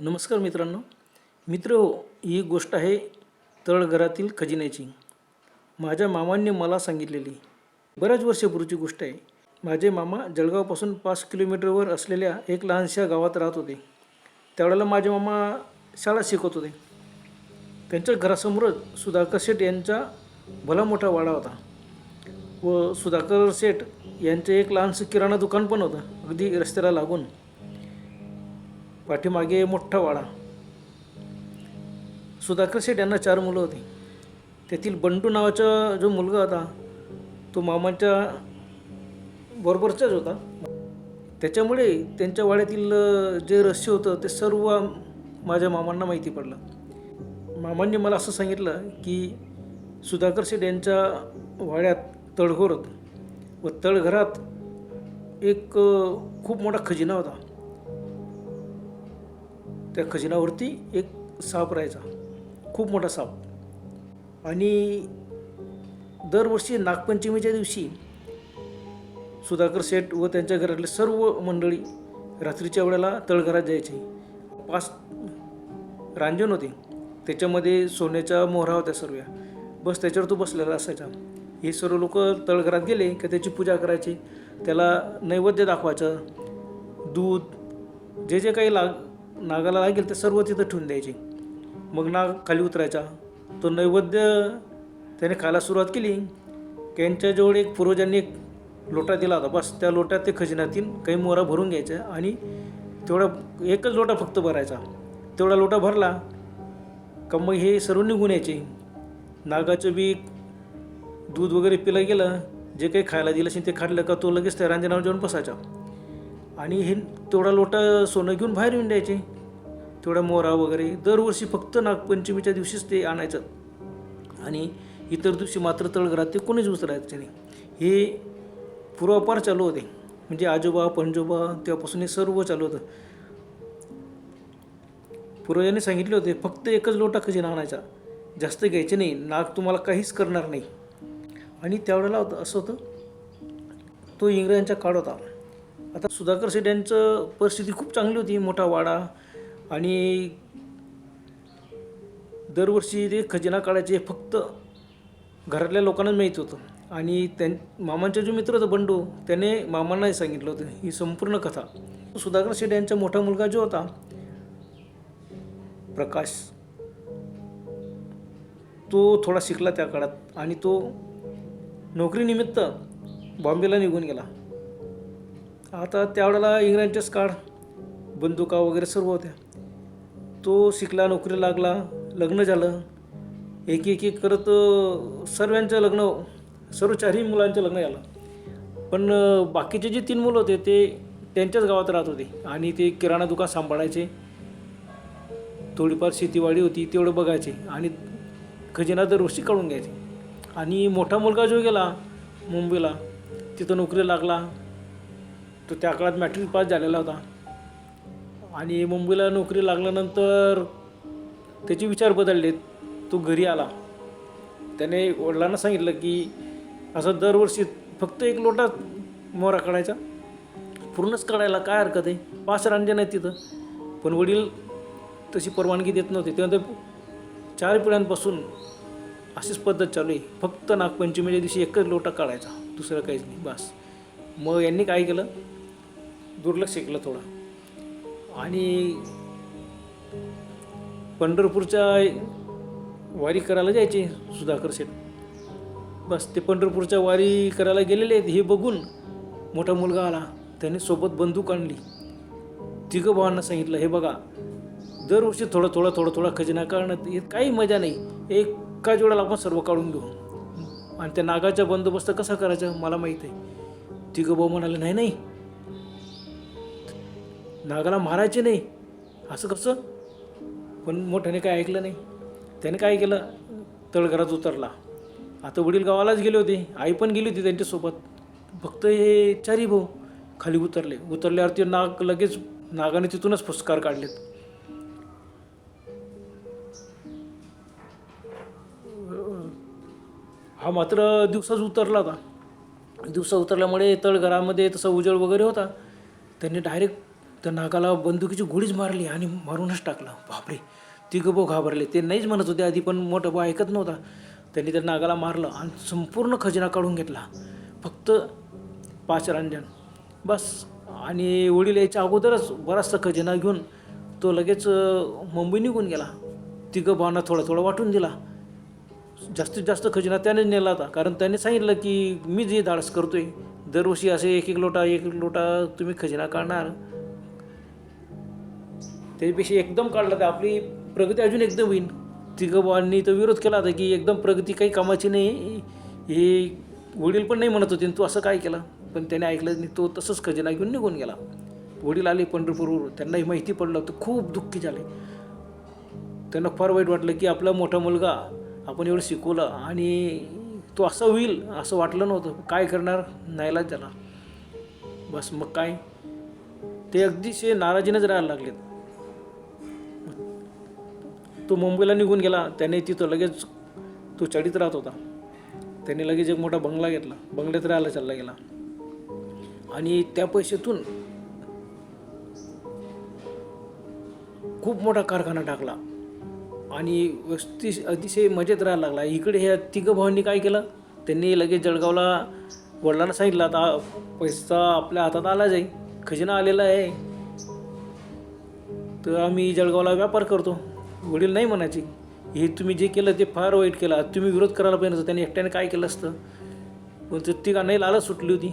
नमस्कार मित्रांनो. मित्र हो ही गोष्ट आहे तळघरातील खजिन्याची. माझ्या मामांनी मला सांगितलेली. बऱ्याच वर्षापूर्वीची गोष्ट आहे. माझे मामा जळगावपासून पाच किलोमीटरवर असलेल्या एक लहानशा गावात राहत होते. त्यावेळेला माझे मामा शाळा शिकवत होते. त्यांच्या घरासमोरच सुधाकर शेठ यांचा भला मोठा वाडा होता. व सुधाकर शेठ यांचे एक लहानसं किराणा दुकान पण होतं. अगदी रस्त्याला लागून. पाठीमागे मोठा वाडा. सुधाकर शेठ यांना चार मुलं होती. त्यातील बंडू नावाचा जो मुलगा होता तो मामांच्या बरोबरचाच होता. त्याच्यामुळे त्यांच्या वाड्यातील जे रहस्य होतं ते सर्व माझ्या मामांना माहिती पडलं. मामांनी मला असं सांगितलं की सुधाकर शेठ यांच्या वाड्यात तळघर होतं. व तळघरात एक खूप मोठा खजिना होता. त्या खजिनावरती एक साप राहायचा. खूप मोठा साप. आणि दरवर्षी नागपंचमीच्या दिवशी सुधाकर शेठ व त्यांच्या घरातले सर्व मंडळी रात्रीच्या वेळेला तळघरात जायचे. पाच रांजण होते. त्याच्यामध्ये सोन्याच्या मोहरा होत्या सर्व बस त्याच्यावर तो बसलेला असायचा. हे सर्व लोक तळघरात गेले का त्याची पूजा करायची. त्याला नैवेद्य दाखवायचं. दूध जे जे काही लाग नागाला लागेल ते सर्व तिथं ठेवून द्यायचे. मग नाग खाली उतरायचा. तो नैवेद्य त्याने खायला सुरुवात केली. त्यांच्याजवळ एक पूर्वजांनी एक लोटा दिला होता. बस त्या लोट्यात ते खजिन्यातील काही मोहरा भरून घ्यायच्या आणि तेवढा एकच लोटा फक्त भरायचा. तेवढा लोटा भरला का मग हे सर्व निघून यायचे. नागाचं बी दूध वगैरे पिलं गेलं. जे काही खायला दिलं असेल ते खाल्लं का तो लगेच त्या रांजनावर जाऊन बसायचा. आणि हे तेवढा लोटा सोनं घेऊन बाहेर येऊन द्यायचे. तेवढा मोहरा वगैरे. दरवर्षी फक्त नागपंचमीच्या दिवशीच ते आणायचं. आणि इतर दिवशी मात्र तळघरात ते कोणीच उतरायचे नाही. हे पूर्वापार चालू होते. म्हणजे आजोबा पणजोबा तेव्हापासून हे सर्व चालू होतं. पूर्वजांनी सांगितले होते फक्त एकच लोटा खजिना आणायचा जास्त घ्यायचे नाही. नाग तुम्हाला काहीच करणार नाही. आणि त्यावेळेला होतं असं होतं तो इंग्रजांचा काळ होता. आता सुधाकर शेठ यांचं परिस्थिती खूप चांगली होती. मोठा वाडा आणि दरवर्षी ते खजिना काढायचे फक्त घरातल्या लोकांनाच माहीत होतं. आणि त्यां मामांचा जो मित्र होता बंडू त्याने मामांनाही सांगितलं होतं. ही संपूर्ण कथा. सुधाकर शेठ यांचा मोठा मुलगा जो होता प्रकाश तो थोडा शिकला त्या काळात. आणि तो नोकरीनिमित्त बॉम्बेला निघून गेला. आता त्यावेळेला इंग्रजांचेच काळ बंदुका वगैरे सर्व होत्या. तो शिकला नोकरी लागला लग्न झालं. एक एक एक करत सर्वांचं लग्न सर्व चारही मुलांचं लग्न झालं. पण बाकीचे जे तीन मुलं होते ते त्यांच्याच गावात राहत होते आणि ते किराणा दुकान सांभाळायचे. थोडीफार शेतीवाडी होती तेवढं बघायचे आणि खजिना दरवर्षी काढून घ्यायचे. आणि मोठा मुलगा जो गेला मुंबईला तिथं नोकरी लागला. तो त्या काळात मॅट्रिक पास झालेला होता. आणि मुंबईला नोकरी लागल्यानंतर त्याचे विचार बदलले तो घरी आला. त्याने वडिलांना सांगितलं की असं दरवर्षी फक्त एक लोटा मोहरा काढायचा. पूर्णच काढायला काय हरकत आहे? पाच रांजण आहेत तिथं. पण वडील तशी परवानगी देत नव्हते. तेव्हा ते चार पिढ्यांपासून अशीच पद्धत चालू आहे. फक्त नागपंचमीच्या दिवशी एकच लोटा काढायचा. दुसरं काहीच नाही. बस. मग यांनी काय केलं? दुर्लक्ष केलं थोडं. आणि पंढरपूरच्या वारी करायला जायचे सुधाकर शेठ बस ते पंढरपूरच्या वारी करायला गेलेले आहेत हे बघून मोठा मुलगा आला. त्याने सोबत बंदूक आणली. तिघं भावांना सांगितलं हे बघा दरवर्षी थोडं थोडं थोडं थोडा खजिना काढण्यात येत काही मजा नाही. एका जोड्याला आपण सर्व काढून घेऊ आणि त्या नागाचा बंदोबस्त कसा करायचा मला माहीत आहे. तिघं भाऊ म्हणाले नाही नाही नागाला मारायचे नाही. असं कसं? पण मोठ्याने काय ऐकलं नाही. त्याने काय केलं? तळघरात उतरला. आता वडील गावालाच गेले होते. आई पण गेली होती त्यांच्यासोबत. फक्त हे चारी भाऊ खाली उतरले. उतरल्यावर ते नाग लगेच नागाने तिथूनच फुसकार काढलेत. हा मात्र दिवसाच उतरला होता. दिवसा उतरल्यामुळे तळघरामध्ये तसा उजळ वगैरे होता. त्यांनी डायरेक्ट त्या नागाला बंदुकीची गोळीच मारली आणि मारूनच टाकला. बापरे तिघं भाऊ घाबरले. ते नाहीच म्हणत होते आधी पण मोठा भाऊ ऐकत नव्हता. त्यांनी त्या नागाला मारलं आणि संपूर्ण खजिना काढून घेतला. फक्त पाच रांजण बस. आणि वडील यायच्या अगोदरच बराचसा खजिना घेऊन तो लगेच मुंबई निघून गेला. तिघं भावना थोडा थोडा वाटून दिला. जास्तीत जास्त खजिना त्याने नेला होता. कारण त्याने सांगितलं की मी जे धाडस करतोय दरवर्षी असे एक एक लोटा एक एक लोटा तुम्ही खजिना काढणार. त्याच्यापेक्षा एकदम काढला तर आपली प्रगती अजून एकदम होईल. तिघांनी तो विरोध केला होता की एकदम प्रगती काही कामाची नाही. हे वडील पण नाही म्हणत होते तू असं काय केलं? पण त्याने ऐकलं नाही तो तसंच खजिना घेऊन निघून गेला. वडील आले पंढरपूरवर त्यांनाही माहिती पडलं तर खूप दुःखी झाले. त्यांना फार वाईट वाटलं की आपला मोठा मुलगा आपण एवढं शिकवलं आणि तो असं होईल असं वाटलं नव्हतं. काय करणार? नाहीलाच त्याला. बस मग काय? ते अगदीशे नाराजीनेच राहायला लागलेत. तो मुंबईला निघून गेला त्याने तिथं लगेच तो चढीत राहत होता. त्याने लगेच एक मोठा बंगला घेतला. बंगल्यात राहायला चालला गेला. आणि त्या पैशातून खूप मोठा कारखाना टाकला. आणि वस्ती अतिशय मजेत राहायला लागला. इकडे ह्या तिघं भावांनी काय केलं? त्यांनी लगेच जळगावला वडिलांना सांगितलं आता पैसा आपल्या हातात आला जाईल खजिना आलेला आहे. तर आम्ही जळगावला व्यापार करतो. वडील नाही म्हणायचे हे तुम्ही जे केलं ते फार वाईट केलं. तुम्ही विरोध करायला पाहिजे नसतं. त्यांनी एकट्याने काय केलं असतं? पण ते का नाही लालच सुटली होती.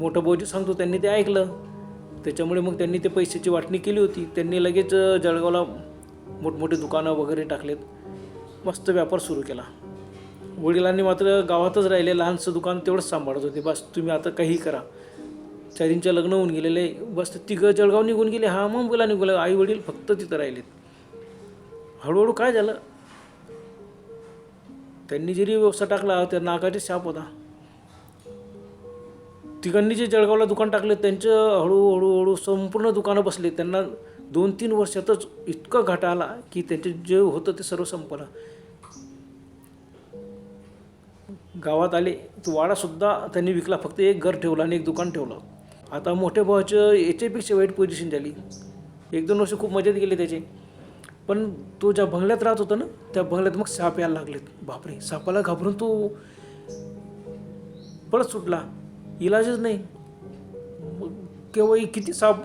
मोठं भाऊ सांगतो त्यांनी ते ऐकलं. त्याच्यामुळे मग त्यांनी ते पैशाची वाटणी केली होती. त्यांनी लगेच जळगावला मोठमोठे दुकानं वगैरे टाकलेत. मस्त व्यापार सुरू केला. वडिलांनी मात्र गावातच राहिले. लहानसं दुकान तेवढंच सांभाळत होते. बस तुम्ही आता काही करा. चारींच्या लग्न होऊन गेलेले बस ते तिघं जळगाव निघून गेले हा मुंबईला निघून आई वडील फक्त तिथं राहिलेत. हळूहळू काय झालं? त्यांनी जरी व्यवसाय टाकला त्या नागाचे शाप होता. तिघांनी जे जळगावला दुकान टाकले त्यांचं हळूहळू हळू संपूर्ण दुकानं बसले. त्यांना दोन तीन वर्षातच इतका घाटा आला की त्यांचे जे होतं ते सर्व संपलं. गावात आले तो वाडासुद्धा त्यांनी विकला फक्त एक घर ठेवलं आणि एक दुकान ठेवलं. आता मोठ्या भावाचं याच्यापेक्षा वाईट पोझिशन झाली. एक दोन वर्ष खूप मजेत गेले त्याचे. पण तो ज्या बंगल्यात राहत होता ना त्या बंगल्यात मग साप यायला लागलेत. बापरे सापाला घाबरून तो पळत सुटला. इलाजच नाही. केव्हा केव्हाही किती साप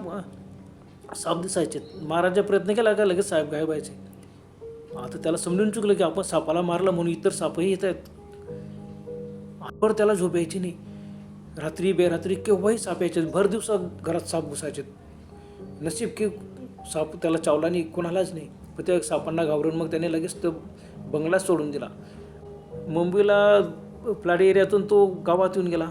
साप दिसायचे. मारायचा प्रयत्न केला का लगेच साहेब गायब व्हायचे? आता त्याला समजून चुकलं की आपण सापाला मारला म्हणून इतर सापही येत आहेत. आपण त्याला झोप यायची नाही. रात्री बेरात्री केव्हाही साप यायचे भर दिवसात घरात साप घुसायचे नशीब की साप त्याला चावला नाही कोणालाच नाही. पण त्या सापांना घाबरून मग त्याने लगेच तो बंगला सोडून दिला. मुंबईला फ्लॅट एरियातून तो गावात येऊन गेला.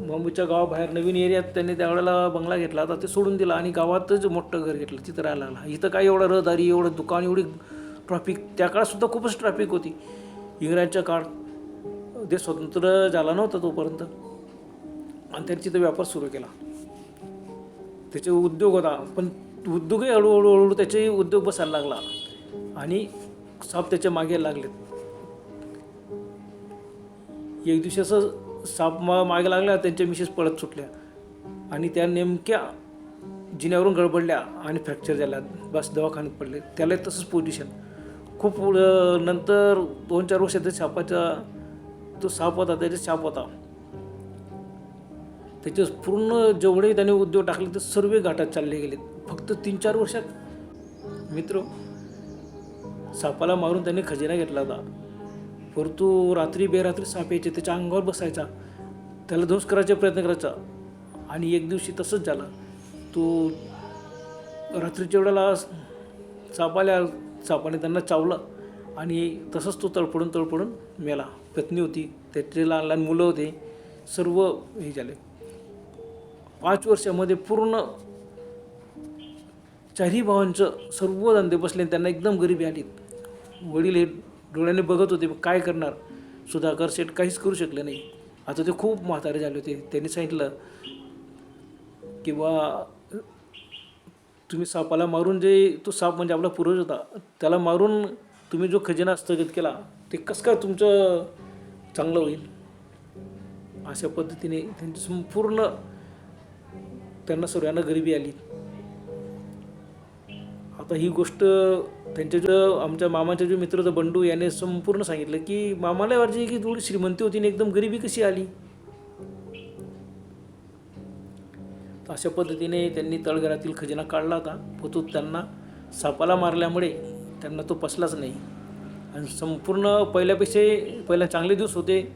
मुंबईच्या गावाबाहेर नवीन एरियात त्यांनी त्यावेळेला बंगला घेतला. आता ते सोडून दिला आणि गावातच मोठं घर घेतलं तिथं राहायला लागला. इथं काय एवढं रहदारी एवढं दुकान एवढी ट्रॅफिक त्या काळातसुद्धा खूपच ट्रॅफिक होती. इंग्रजांच्या काळ देश स्वतंत्र झाला नव्हता तोपर्यंत. आणि त्यांनी तिथं व्यापार सुरू केला. त्याचे उद्योग होता पण उद्योगही हळूहळू हळूहळू त्याचे उद्योग बसायला लागला आणि साप त्याच्यामागे लागलेत. एक दिवशी असं साप मा मागे लागला त्यांच्या मिसेस पळत सुटल्या आणि त्या नेमक्या जिन्यावरून गडबडल्या आणि फ्रॅक्चर झाल्या. बस दवाखान्यात पडले. त्याला तसंच पोझिशन. खूप नंतर दोन चार वर्ष त्या सापाचा तो साप होता त्याचा साप होता. त्याचे पूर्ण जेवढे त्याने उद्योग टाकले ते सर्व घाटात चालले गेले फक्त तीन चार वर्षात. मित्र सापाला मारून त्याने खजिना घेतला होता. परंतु रात्री बेरात्री साप यायचे त्याच्या अंगावर बसायचा. त्याला ध्वंस करायचा प्रयत्न करायचा. आणि एक दिवशी तसंच झालं. तो रात्रीच्या वेळेला सापाल्या सापाने त्यांना चावलं आणि तसंच तो तळपडून तळपडून मेला. पत्नी होती त्याचे लहान लहान मुलं होते सर्व हे झाले. पाच वर्षामध्ये पूर्ण चारही भावांचं सर्व धंदे बसले आणि त्यांना एकदम गरीबी आली वडील हे डोळ्याने बघत होते काय करणार? सुधाकर शेठ काहीच करू शकले नाही. आता ते खूप म्हातारे झाले होते. त्यांनी सांगितलं की बा तुम्ही सापाला मारून जे तो साप म्हणजे आपला पूर्वज होता त्याला मारून तुम्ही जो खजिना स्थगित केला ते कसं काय तुमचं चांगलं होईल? अशा पद्धतीने त्यांची संपूर्ण त्यांना सर्वांना गरिबी आली. आता ही गोष्ट त्यांच्या जो आमच्या मामाचा जो मित्र जो बंडू याने संपूर्ण सांगितलं की मामाला वाटते की थोडी श्रीमंती होती आणि एकदम गरिबी कशी आली? तर अशा पद्धतीने त्यांनी तळघरातील खजिना काढला होता. परंतु त्यांना सापाला मारल्यामुळे त्यांना तो पसलाच नाही. आणि संपूर्ण पहिल्यापेक्षा पहिला चांगले दिवस होते.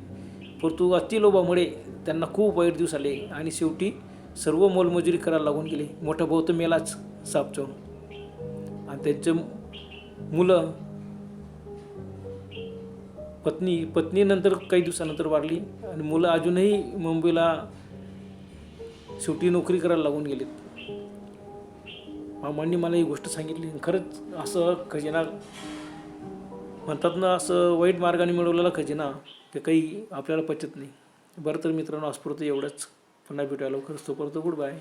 परंतु अतिलोभामुळे त्यांना खूप वाईट दिवस आले. आणि शेवटी सर्व मोलमजुरी करायला लागून गेले. मोठा भाऊ तर मेलाच साप आणि त्यांचे मुलं पत्नी पत्नीनंतर काही दिवसानंतर वाढली आणि मुलं अजूनही मुंबईला शेवटी नोकरी करायला लागून गेलेत. मामांनी मला ही गोष्ट सांगितली. खरंच असं खजिना म्हणतात ना असं वाईट मार्गाने मिळवलेला खजिना ते काही आपल्याला पचत नाही. बरं तर मित्रांनो आजपुरतं एवढंच. पुन्हा भेटूया. लवकरच तोपर्यंत गुड बाय